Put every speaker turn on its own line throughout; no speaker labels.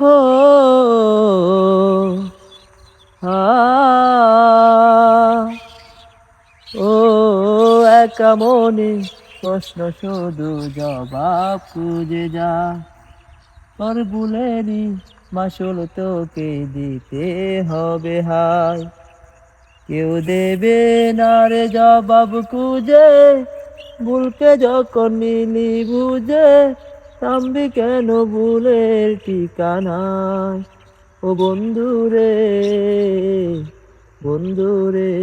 হো ও, একা মনে প্রশ্ন শুধু জবাব খুঁজে যা। তোর বুলেরি মাসুল তোকে দিতে হবে হায়। কেউ দেবে না রে জবাব খুঁজে, ভুলকে যখন নিলি বুঝে থামবি কেন ভুলের ঠিকানায়? ও বন্ধুরে বন্ধুরে,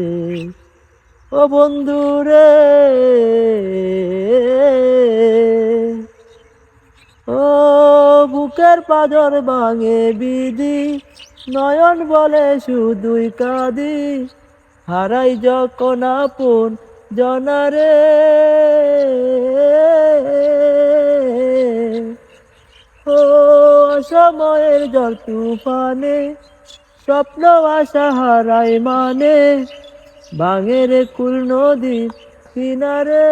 ও বন্ধুরে। ও বুকের পাজর ভাঙে বিধি, নয়ন বলে শুধুই কাঁদি। হারাই যখন আপন জনারে। ও সময়ের জল তুফানে, স্বপ্ন আশা হারাই মানে বাঙের কুল নদীর কিনারে।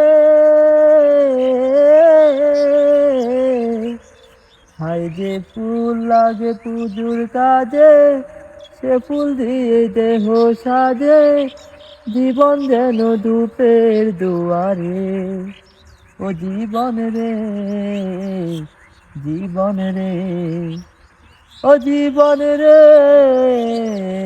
হাই যে ফুল লাগে পুজোর কাজে, সে ফুল দিয়ে দেহ সাজে, জীবন যেন ধূপের দুয়ারে। ও জীবন রে জীবন রে ও জীবন রে।